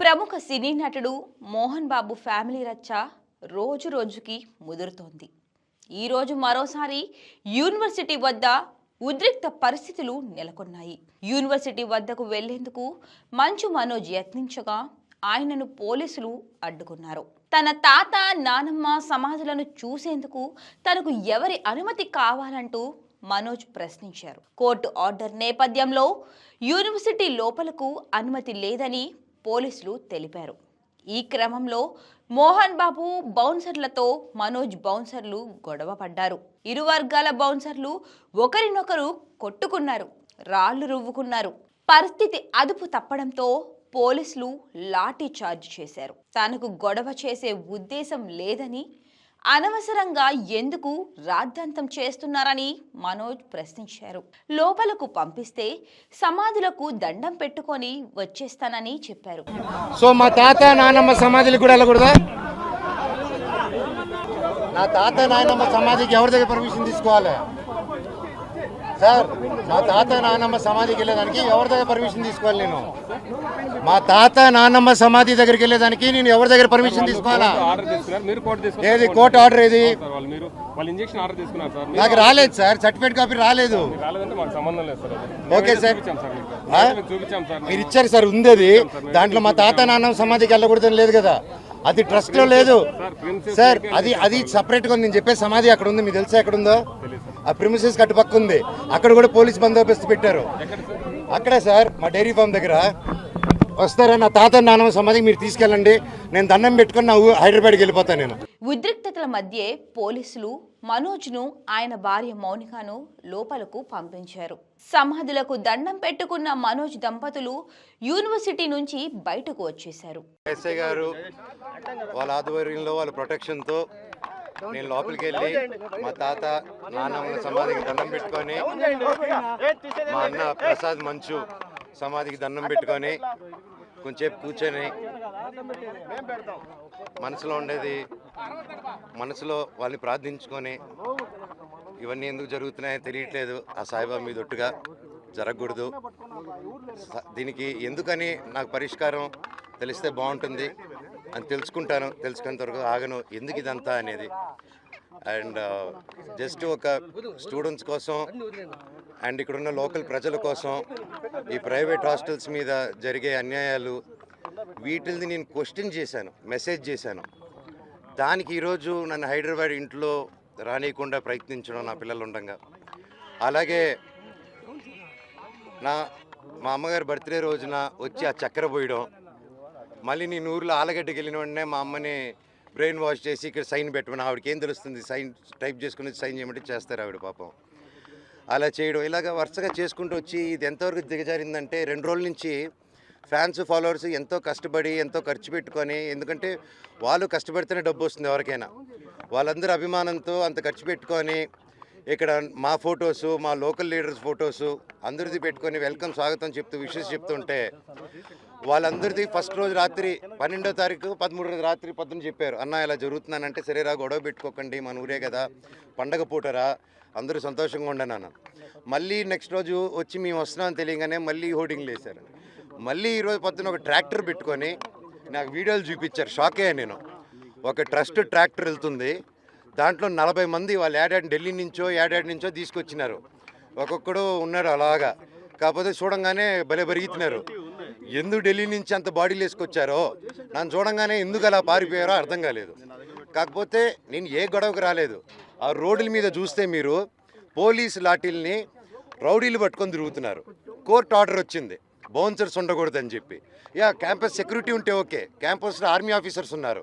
ప్రముఖ సినీ నటుడు మోహన్ బాబు ఫ్యామిలీ రచ్చ రోజు రోజుకి ముదురుతోంది. ఈరోజు మరోసారి యూనివర్సిటీ వద్ద ఉద్రిక్త పరిస్థితులు నెలకొన్నాయి. యూనివర్సిటీ వద్దకు వెళ్ళేందుకు మంచు మనోజ్ యత్నించగా ఆయనను పోలీసులు అడ్డుకున్నారు. తన తాత నానమ్మ సమాధులను చూసేందుకు తనకు ఎవరి అనుమతి కావాలంటూ మనోజ్ ప్రశ్నించారు. కోర్టు ఆర్డర్ నేపథ్యంలో యూనివర్సిటీ లోపలకు అనుమతి లేదని పోలీసులు తెలిపారు. ఈ క్రమంలో మోహన్ బాబు బౌన్సర్లతో మనోజ్ బౌన్సర్లు గొడవ పడ్డారు. ఇరు వర్గాల బౌన్సర్లు ఒకరినొకరు కొట్టుకున్నారు రాళ్ళు రువ్వుకున్నారు. పరిస్థితి అదుపు తప్పడంతో పోలీసులు లాఠీ చార్జ్ చేశారు. తనకు గొడవ చేసే ఉద్దేశం లేదని అనవసరంగా ఎందుకు రాద్ధాంతం చేస్తున్నారని మనోజ్ ప్రశ్నించారు. లోపలకు పంపిస్తే సమాధులకు దండం పెట్టుకొని వచ్చేస్తానని చెప్పారు. సో మా తాత నానమ్మ సమాధికి కూడా వెళ్ళకూడదా? నా తాత నాయనమ్మ సమాధికి ఎవరి దగ్గర పర్మిషన్ తీసుకోవాలి? సార్ మా తాత నానమ్మ సమాధికి వెళ్ళేదానికి ఎవరి దగ్గర పర్మిషన్ తీసుకోవాలి నేను? మా తాత నానమ్మ సమాధి దగ్గరికి వెళ్ళేదానికి నేను ఎవరి దగ్గర పర్మిషన్ తీసుకోవాలా? ఏది కోర్టు ఆర్డర్ ఏది? నాకు రాలేదు సార్ సర్టిఫికేట్ కాపీ రాలేదు. Okay sir. మీరు ఇచ్చారు సార్ ఉంది అది. దాంట్లో మా తాత నాన్నమ్మ సమాధికి వెళ్ళకూడదని లేదు కదా. అది ట్రస్ట్లో లేదు. సార్ అది అది సపరేట్గా ఉంది. నేను చెప్పే సమాధి అక్కడ ఉంది. మీకు తెలుసా ఎక్కడ ఉందో? ఆ ప్రిమిసెస్ కట్టుపక్క ఉంది. అక్కడ కూడా పోలీస్ బందోబస్తు పెట్టారు. అక్కడే సార్ మా డైరీ ఫామ్ దగ్గర వస్తారా? నా తాత నాన్నమ్మ సమాధికి మీరు తీసుకెళ్ళండి. నేను దండం పెట్టుకుని నా హైదరాబాద్కి వెళ్ళిపోతాను నేను. ఉద్రిక్తతల మధ్యే పోలీసులు మనోజ్ను ఆయన భార్య మౌనికను లోపలకు పంపించారు. సమాధులకు దండం పెట్టుకున్న మనోజ్ దంపతులు యూనివర్సిటీ నుంచి బయటకు వచ్చేశారు. ఎస్ఐ గారు వాళ్ళ ఆధ్వర్యంలో వాళ్ళ ప్రొటెక్షన్తో నేను లోపలికి వెళ్ళి మా తాత నాన్నమ్మ సమాధికి దండం పెట్టుకొని మా అన్న ప్రసాద్ మంచు సమాధికి దండం పెట్టుకొని కొంచెంసేపు కూర్చొని మనసులో ఉండేది మనసులో వాళ్ళని ప్రార్థించుకొని ఇవన్నీ ఎందుకు జరుగుతున్నాయో తెలియట్లేదు. ఆ సాయిబాబా మీద ఒట్టుగా జరగకూడదు. దీనికి ఎందుకని నాకు పరిష్కారం తెలిస్తే బాగుంటుంది అని తెలుసుకుంటాను. తెలుసుకునేంత వరకు ఆగను. ఎందుకు ఇదంతా అనేది. అండ్ జస్ట్ ఒక స్టూడెంట్స్ కోసం అండ్ ఇక్కడున్న లోకల్ ప్రజల కోసం ఈ ప్రైవేట్ హాస్టల్స్ మీద జరిగే అన్యాయాలు వీటిని నేను క్వశ్చన్ చేశాను. మెసేజ్ చేశాను. దానికి ఈరోజు నన్ను హైదరాబాద్ ఇంట్లో రానియకుండా ప్రయత్నించడం నా పిల్లలు ఉండగా. అలాగే నా మా అమ్మగారి బర్త్డే రోజున వచ్చి ఆ చక్కెర పోయడం మళ్ళీ నేను ఊర్లో ఆలగడ్డకి వెళ్ళిన వెంటనే మా అమ్మని బ్రెయిన్ వాష్ చేసి ఇక్కడ సైన్ పెట్టమని ఆవిడకి ఏం తెలుస్తుంది? సైన్ టైప్ చేసుకుని సైన్ చేయమంటే చేస్తారు ఆవిడ పాపం. అలా చేయడం ఇలాగ వరుసగా చేసుకుంటూ వచ్చి ఇది ఎంతవరకు దిగజారిందంటే రెండు రోజుల నుంచి ఫ్యాన్స్ ఫాలోవర్స్ ఎంతో కష్టపడి ఎంతో ఖర్చు పెట్టుకొని ఎందుకంటే వాళ్ళు కష్టపడితేనే డబ్బు వస్తుంది ఎవరికైనా. వాళ్ళందరూ అభిమానంతో అంత ఖర్చు పెట్టుకొని ఇక్కడ మా ఫొటోసు మా లోకల్ లీడర్స్ ఫొటోసు అందరిది పెట్టుకొని వెల్కమ్ స్వాగతం చెప్తూ విషెస్ చెప్తుంటే వాళ్ళందరిది ఫస్ట్ రోజు రాత్రి పన్నెండో తారీఖు పదమూడు రోజు రాత్రి పొద్దున చెప్పారు. అన్న ఇలా జరుగుతున్నానంటే సరేరా గొడవ పెట్టుకోకండి మన ఊరే కదా పండగ పూటరా అందరూ సంతోషంగా ఉండనాను మళ్ళీ నెక్స్ట్ రోజు వచ్చి మేము వస్తున్నామని తెలియగానే మళ్ళీ హోర్డింగ్లు వేశారు మళ్ళీ ఈరోజు పొద్దున ఒక ట్రాక్టర్ పెట్టుకొని నాకు వీడియోలు చూపించారు. షాక్ అయ్యా నేను. ఒక ట్రస్ట్ ట్రాక్టర్ వెళ్తుంది. దాంట్లో నలభై మంది వాళ్ళు ఏడాడి ఢిల్లీ నుంచో ఏడాడి నుంచో తీసుకొచ్చినారు. ఒక్కొక్కడు ఉన్నాడు అలాగా. కాకపోతే చూడంగానే భలే పెరిగితున్నారు ఎందుకు ఢిల్లీ నుంచి అంత బాడీలు వేసుకొచ్చారో? నన్ను చూడంగానే ఎందుకు అలా పారిపోయారో అర్థం కాలేదు. కాకపోతే నేను ఏ గొడవకు రాలేదు. ఆ రోడ్ల మీద చూస్తే మీరు పోలీస్ లాఠీల్ని రౌడీలు పట్టుకొని తిరుగుతున్నారు. కోర్టు ఆర్డర్ వచ్చింది. బౌన్సర్స్ ఉండకూడదని చెప్పి. యా క్యాంపస్ సెక్యూరిటీ ఉంటే ఓకే. క్యాంపస్లో ఆర్మీ ఆఫీసర్స్ ఉన్నారు.